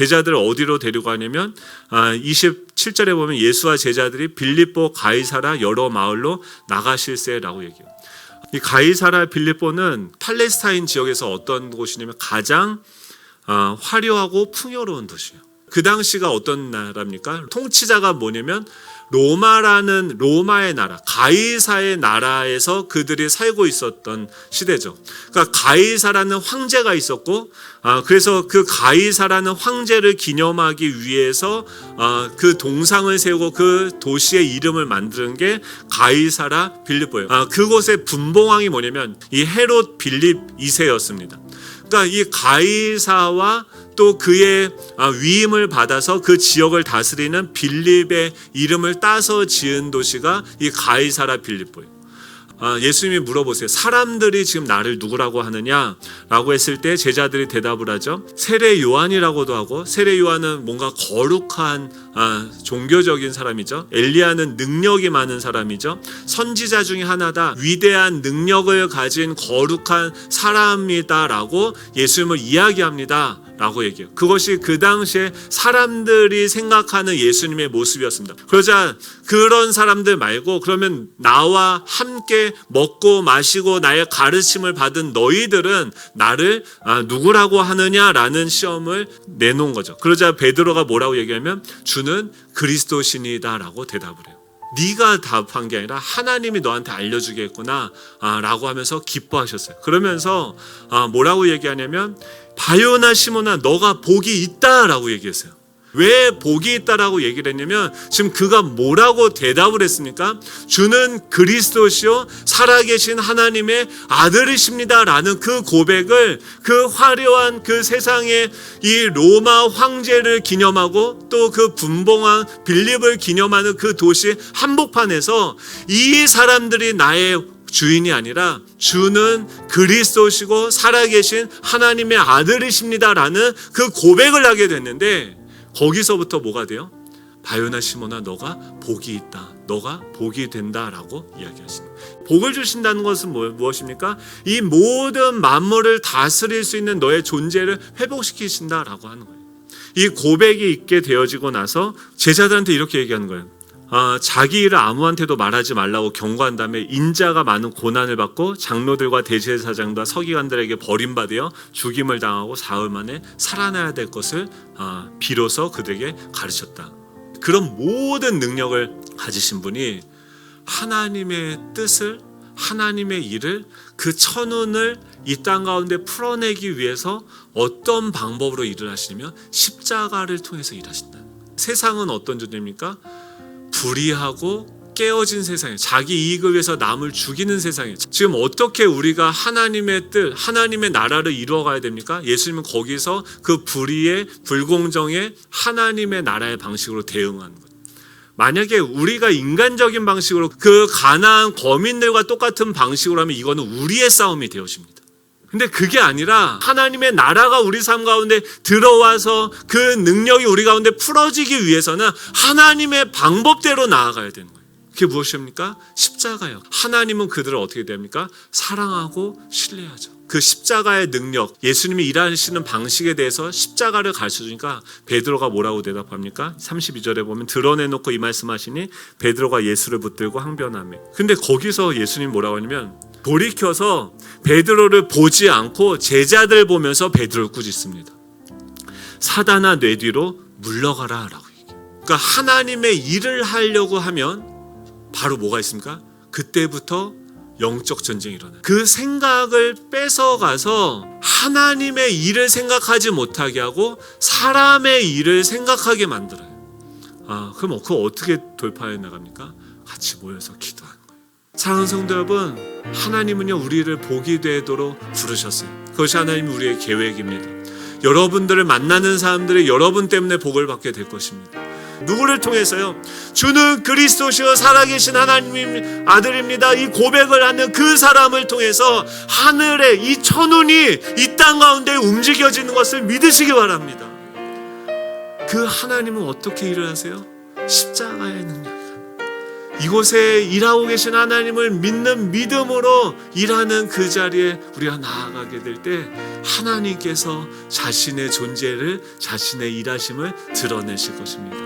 제자들을 어디로 데리고 가냐면 아, 27절에 보면 예수와 제자들이 빌립보 가이사라 여러 마을로 나가실세라고 얘기해요. 이 가이사라 빌립보는 팔레스타인 지역에서 어떤 곳이냐면 가장 아, 화려하고 풍요로운 도시예요. 그 당시가 어떤 나라입니까? 통치자가 뭐냐면 로마라는 로마의 나라, 가이사의 나라에서 그들이 살고 있었던 시대죠. 그러니까 가이사라는 황제가 있었고, 아, 그래서 그 가이사라는 황제를 기념하기 위해서 아, 그 동상을 세우고 그 도시의 이름을 만드는 게 가이사라 빌립보예요. 아, 그곳의 분봉왕이 뭐냐면 이 헤롯 빌립 2세였습니다. 그러니까 이 가이사와 또 그의 아, 위임을 받아서 그 지역을 다스리는 빌립의 이름을 따서 지은 도시가 이 가이사라 빌립보예요. 아, 예수님이 물어보세요. 사람들이 지금 나를 누구라고 하느냐 라고 했을 때 제자들이 대답을 하죠. 세례 요한이라고도 하고 세례 요한은 뭔가 거룩한 아, 종교적인 사람이죠. 엘리야는 능력이 많은 사람이죠. 선지자 중에 하나다. 위대한 능력을 가진 거룩한 사람이다라고 예수님을 이야기합니다. 라고 얘기해요. 그것이 그 당시에 사람들이 생각하는 예수님의 모습이었습니다. 그러자 그런 사람들 말고 그러면 나와 함께 먹고 마시고 나의 가르침을 받은 너희들은 나를 아, 누구라고 하느냐라는 시험을 내놓은 거죠. 그러자 베드로가 뭐라고 얘기하면 주는 그리스도신이다라고 대답을 해요. 네가 답한 게 아니라 하나님이 너한테 알려주겠구나 아, 라고 하면서 기뻐하셨어요. 그러면서 아, 뭐라고 얘기하냐면 바요나 시모나 너가 복이 있다라고 얘기했어요. 왜 복이 있다라고 얘기를 했냐면 지금 그가 뭐라고 대답을 했습니까? 주는 그리스도시요 살아계신 하나님의 아들이십니다라는 그 고백을 그 화려한 그 세상의 이 로마 황제를 기념하고 또 그 분봉왕 빌립을 기념하는 그 도시 한복판에서 이 사람들이 나의 주인이 아니라 주는 그리스도시고 살아계신 하나님의 아들이십니다라는 그 고백을 하게 됐는데 거기서부터 뭐가 돼요? 바요나 시모나 너가 복이 있다. 너가 복이 된다라고 이야기하십니다. 복을 주신다는 것은 뭐- 무엇입니까? 이 모든 만물을 다스릴 수 있는 너의 존재를 회복시키신다라고 하는 거예요. 이 고백이 있게 되어지고 나서 제자들한테 이렇게 얘기하는 거예요. 아, 자기 일을 아무한테도 말하지 말라고 경고한 다음에 인자가 많은 고난을 받고 장로들과 대제사장과 서기관들에게 버림받아 죽임을 당하고 사흘 만에 살아나야 될 것을 아, 비로소 그들에게 가르쳤다. 그런 모든 능력을 가지신 분이 하나님의 뜻을 하나님의 일을 그 천운을 이 땅 가운데 풀어내기 위해서 어떤 방법으로 일을 하시냐면 십자가를 통해서 일하신다. 세상은 어떤 존재입니까? 불의하고 깨어진 세상에 자기 이익을 위해서 남을 죽이는 세상에 지금 어떻게 우리가 하나님의 뜻, 하나님의 나라를 이루어가야 됩니까? 예수님은 거기서 그 불의의 불공정의 하나님의 나라의 방식으로 대응하는 거예요. 만약에 우리가 인간적인 방식으로 그 가나안 거민들과 똑같은 방식으로 하면 이거는 우리의 싸움이 되어집니다. 근데 그게 아니라 하나님의 나라가 우리 삶 가운데 들어와서 그 능력이 우리 가운데 풀어지기 위해서는 하나님의 방법대로 나아가야 되는 거예요. 그게 무엇입니까? 십자가요. 하나님은 그들을 어떻게 됩니까? 사랑하고 신뢰하죠. 그 십자가의 능력, 예수님이 일하시는 방식에 대해서 십자가를 가르쳐 주니까 베드로가 뭐라고 대답합니까? 32절에 보면 드러내놓고 이 말씀하시니 베드로가 예수를 붙들고 항변하며. 근데 거기서 예수님 뭐라고 하냐면 돌이켜서 베드로를 보지 않고 제자들 보면서 베드로를 꾸짖습니다. 사단아 뇌 뒤로 물러가라라고. 그러니까 하나님의 일을 하려고 하면 바로 뭐가 있습니까? 그때부터 영적 전쟁이 일어나요. 그 생각을 뺏어가서 하나님의 일을 생각하지 못하게 하고 사람의 일을 생각하게 만들어요. 아, 그럼 그거 어떻게 돌파해 나갑니까? 같이 모여서 기도하는 거예요. 사랑하는 성도 여러분, 하나님은요 우리를 복이 되도록 부르셨어요. 그것이 하나님 우리의 계획입니다. 여러분들을 만나는 사람들이 여러분 때문에 복을 받게 될 것입니다. 누구를 통해서요? 주는 그리스도시여 살아계신 하나님 아들입니다. 이 고백을 하는 그 사람을 통해서 하늘의 이 천운이 이 땅 가운데 움직여지는 것을 믿으시기 바랍니다. 그 하나님은 어떻게 일을 하세요? 십자가의 능력. 이곳에 일하고 계신 하나님을 믿는 믿음으로 일하는 그 자리에 우리가 나아가게 될 때 하나님께서 자신의 존재를 자신의 일하심을 드러내실 것입니다.